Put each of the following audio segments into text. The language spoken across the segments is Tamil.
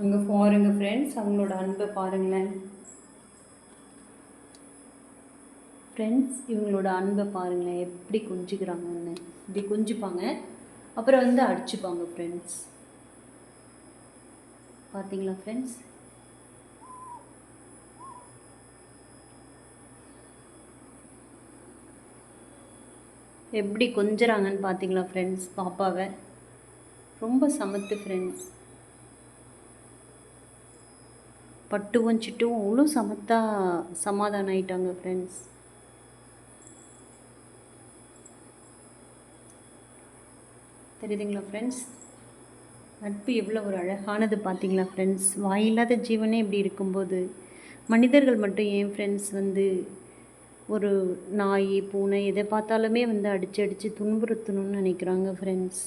அங்கே பாருங்க ஃப்ரெண்ட்ஸ் அவங்களோட அன்பை பாருங்களேன். ஃப்ரெண்ட்ஸ் இவங்களோட அன்பை பாருங்களேன். எப்படி கொஞ்சிக்கிறாங்கன்னு. இப்படி கொஞ்சிப்பாங்க. அப்புறம் வந்து அடிச்சுப்பாங்க ஃப்ரெண்ட்ஸ் பார்த்தீங்களா ஃப்ரெண்ட்ஸ் எப்படி கொஞ்சுறாங்கன்னு பார்த்தீங்களா ஃப்ரெண்ட்ஸ் பாப்பாவை. ரொம்ப சமத்து ஃப்ரெண்ட்ஸ் பட்டுவும் சிட்டுவும் அவ்வளோ சமத்தாக சமாதானம் ஆயிட்டாங்க ஃப்ரெண்ட்ஸ் தெரியுதுங்களா ஃப்ரெண்ட்ஸ் நட்பு எவ்வளோ ஒரு அழகானது பார்த்தீங்களா ஃப்ரெண்ட்ஸ் வாயில்லாத ஜீவனே இப்படி இருக்கும்போது மனிதர்கள் மட்டும் ஏன் ஃப்ரெண்ட்ஸ் வந்து ஒரு நாய் பூனை எதை பார்த்தாலுமே வந்து அடித்து அடித்து துன்புறுத்தணும்னு நினைக்கிறாங்க ஃப்ரெண்ட்ஸ்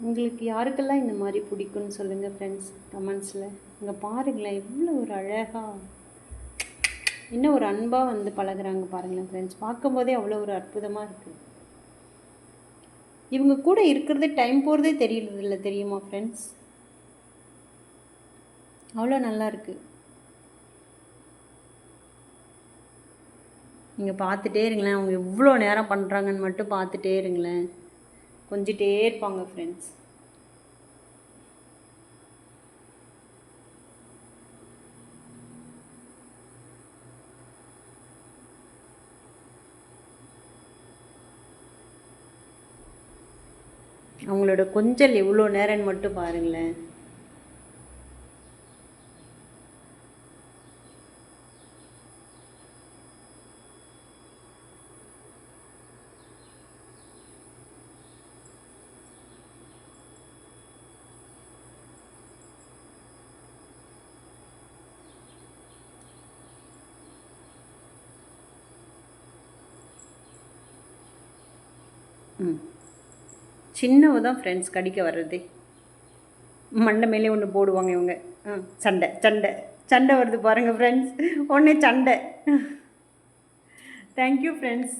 உங்களுக்கு யாருக்கெல்லாம் இந்த மாதிரி பிடிக்கும்னு சொல்லுங்கள் ஃப்ரெண்ட்ஸ் கமெண்ட்ஸில் இங்கே பாருங்களேன் எவ்வளோ ஒரு அழகாக இன்னும் ஒரு அன்பாக வந்து பழகுறாங்க பாருங்களேன் ஃப்ரெண்ட்ஸ் பார்க்கும்போதே அவ்வளோ ஒரு அற்புதமாக இருக்குது இவங்க கூட இருக்கிறதே டைம் போகிறதே தெரியறதில்ல தெரியுமா ஃப்ரெண்ட்ஸ் அவ்வளோ நல்லா இருக்குது நீங்கள் பார்த்துட்டே இருங்களேன் அவங்க எவ்வளோ நேரம் பண்ணுறாங்கன்னு மட்டும் பார்த்துட்டே இருங்களேன். கொஞ்சிட்டே இருப்பாங்க ஃப்ரெண்ட்ஸ் அவங்களோட கொஞ்சல் எவ்வளோ நேரம்னு மட்டும் பாருங்களேன். ம். சின்னவ தான் ஃப்ரெண்ட்ஸ் கடிக்க வர்றதே. மண்டை மேலே ஒன்று போடுவாங்க இவங்க. ஆ சண்டை சண்டை. சண்டை வருது பாருங்கள் ஃப்ரெண்ட்ஸ் ஒன்றே சண்டை. Thank you friends